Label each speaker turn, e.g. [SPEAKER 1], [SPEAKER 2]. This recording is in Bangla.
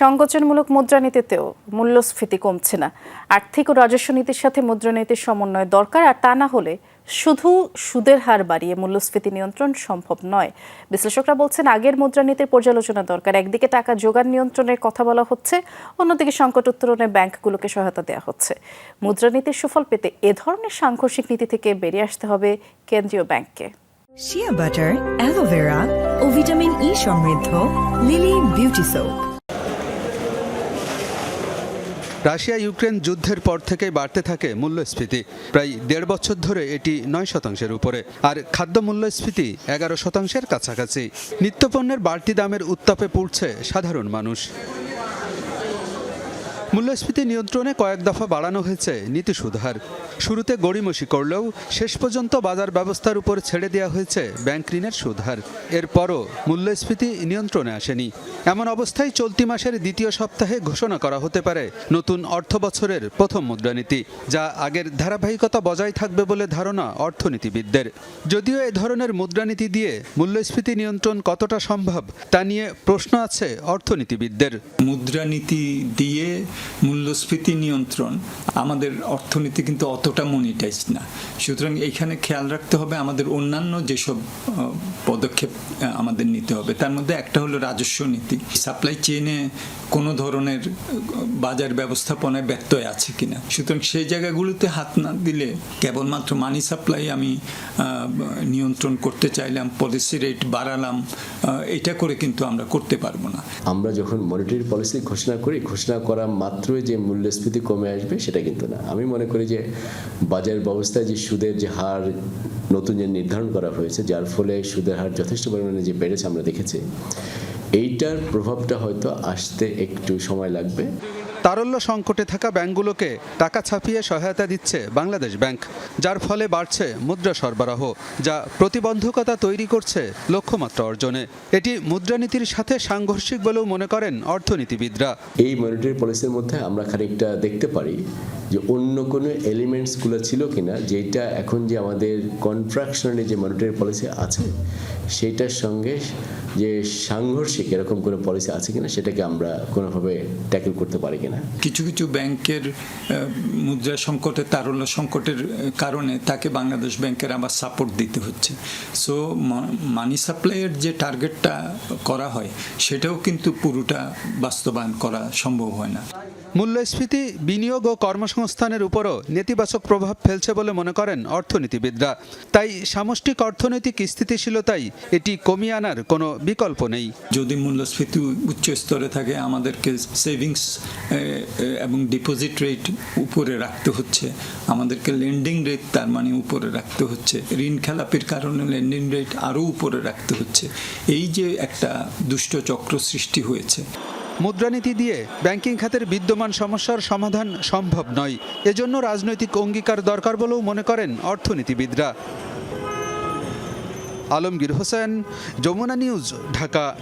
[SPEAKER 1] সংকোচনমূলক মুদ্রানীতিতেও মূল্যস্ফীতি কমছে না। আর্থিক ও রাজস্ব নীতির সাথে মুদ্রানীতির সমন্বয় দরকার, আর তা না হলে শুধু সুদের হার বাড়িয়ে মূল্যস্ফীতি নিয়ন্ত্রণ সম্ভব নয়। বিশ্লেষকরা বলছেন, আগের মুদ্রানীতির পর্যালোচনা দরকার। একদিকে টাকা যোগান নিয়ন্ত্রণের কথা বলা হচ্ছে, অন্যদিকে সংকট উত্তরণে ব্যাংকগুলোকে সহায়তা দেওয়া হচ্ছে। মুদ্রানীতির সুফল পেতে এ ধরনের সাংঘর্ষিক নীতি থেকে বেরিয়ে আসতে হবে কেন্দ্রীয় ব্যাংককে।
[SPEAKER 2] শিয়া বাটার অ্যালোভেরা ও ভিটামিন ই সমৃদ্ধ Lily beauty soap
[SPEAKER 3] Russia Ukraine যুদ্ধের পর থেকে বাড়তে থাকে মূল্যস্ফীতি। প্রায় দেড় বছর ধরে এটি নয় শতাংশের উপরে। আর খাদ্য মূল্যস্ফীতি এগারো শতাংশের কাছাকাছি। নিত্যপণ্যের বাড়তি দামের উত্তাপে পড়ছে সাধারণ মানুষ। মূল্যস্ফীতি নিয়ন্ত্রণে কয়েক দফা বাড়ানো হয়েছে নীতি সুধার। শুরুতে গড়িমসি করলেও শেষ পর্যন্ত বাজার ব্যবস্থার উপর ছেড়ে দেওয়া হয়েছে ব্যাংক ঋণের সুধার। এরপরও মূল্যস্ফীতি নিয়ন্ত্রণে আসেনি। এমন অবস্থায় চলতি মাসের দ্বিতীয় সপ্তাহে ঘোষণা করা হতে পারে নতুন অর্থ বছরের প্রথম মুদ্রানীতি, যা আগের ধারাবাহিকতা বজায় থাকবে বলে ধারণা অর্থনীতিবিদদের। যদিও এ ধরনের মুদ্রানীতি দিয়ে মূল্যস্ফীতি নিয়ন্ত্রণ কতটা সম্ভব, তা নিয়ে প্রশ্ন আছে অর্থনীতিবিদদের।
[SPEAKER 4] মুদ্রানীতি দিয়ে মূল্যস্ফীতি নিয়ন্ত্রণ আমাদের অর্থনীতি কিন্তু অতটা মনিটাইজ না। সুতরাং এখানে খেয়াল রাখতে হবে আমাদের অন্যান্য যেসব পদক্ষেপ আমাদের নিতে হবে। তার মধ্যে একটা হলো রাজস্ব নীতি। সাপ্লাই চেইনে কোনো ধরনের বাজার ব্যবস্থাপনায় ব্যত্যয় আছে কিনা। সুতরাং সেই জায়গাগুলোতে হাত না দিলে কেবলমাত্র মানি সাপ্লাই আমি নিয়ন্ত্রণ করতে চাইলাম পলিসি রেট বাড়ালাম এটা করে কিন্তু আমরা করতে পারব না।
[SPEAKER 5] আমরা যখন মনিটারি পলিসি ঘোষণা করি, ঘোষণা করা মাত্রই যে মূল্যস্ফীতি কমে আসবে সেটা কিন্তু না। আমি মনে করি যে বাজার ব্যবস্থায় যে সুদের যে হার নতুন যে নির্ধারণ করা হয়েছে, যার ফলে সুদের হার যথেষ্ট পরিমাণে যে বেড়েছে আমরা দেখেছি, এইটার প্রভাবটা হয়তো আসতে একটু সময় লাগবে।
[SPEAKER 3] তারল্য সংকটে থাকা ব্যাংকগুলোকে টাকা ছাপিয়ে সহায়তা দিচ্ছে বাংলাদেশ ব্যাংক, যার ফলে বাড়ছে মুদ্রা সরবরাহ, যা প্রতিবন্ধকতা তৈরি করছে লক্ষ্যমাত্রা অর্জনে। এটি মুদ্রানীতির সাথে সাংঘর্ষিক বলেও মনে করেন অর্থনীতিবিদরা।
[SPEAKER 5] এই মনিটারি পলিসির মধ্যে আমরা খানিকটা দেখতে পারি যে অন্য কোনো এলিমেন্টসগুলো ছিল কি না যেটা এখন যে আমাদের কন্ট্রাকশনের যে মনিটারি পলিসি আছে, সেইটার সঙ্গে যে সাংঘর্ষিক এরকম কোনো পলিসি আছে কিনা, সেটাকে আমরা কোনোভাবে ট্যাকেল করতে পারি কিনা।
[SPEAKER 4] কিছু কিছু ব্যাংকের মুদ্রা সংকটে তারল্য সংকটের কারণে তাকে বাংলাদেশ ব্যাংকের আবার সাপোর্ট দিতে হচ্ছে। সো মানি সাপ্লাইয়ের যে টার্গেটটা করা হয়, সেটাও কিন্তু পুরোটা বাস্তবায়ন করা সম্ভব হয় না।
[SPEAKER 3] মূল্যস্ফীতি, বিনিয়োগ ও কর্মসংস্থানের উপরও নেতিবাচক প্রভাব ফেলছে বলে মনে করেন অর্থনীতিবিদরা। তাই সামষ্টিক অর্থনৈতিক স্থিতিশীলতাই এটি কমিয়ে আনার কোনো বিকল্প নেই।
[SPEAKER 4] যদি মূল্যস্ফীতি উচ্চ স্তরে থাকে, আমাদেরকে সেভিংস এবং ডিপোজিট রেট উপরে রাখতে হচ্ছে। আমাদেরকে লেন্ডিং রেট তার মানে উপরে রাখতে হচ্ছে। ঋণ খেলাপির কারণে লেন্ডিং রেট আরও উপরে রাখতে হচ্ছে। এই যে একটা দুষ্ট চক্র সৃষ্টি হয়েছে।
[SPEAKER 3] মুদ্রানীতি দিয়ে ব্যাংকিং খাতের বিদ্যমান সমস্যার সমাধান সম্ভব নয়। এজন্য রাজনৈতিক অঙ্গীকার দরকার বলেও মনে করেন অর্থনীতিবিদরা। আলমগীর হোসেন, যমুনা নিউজ, ঢাকা।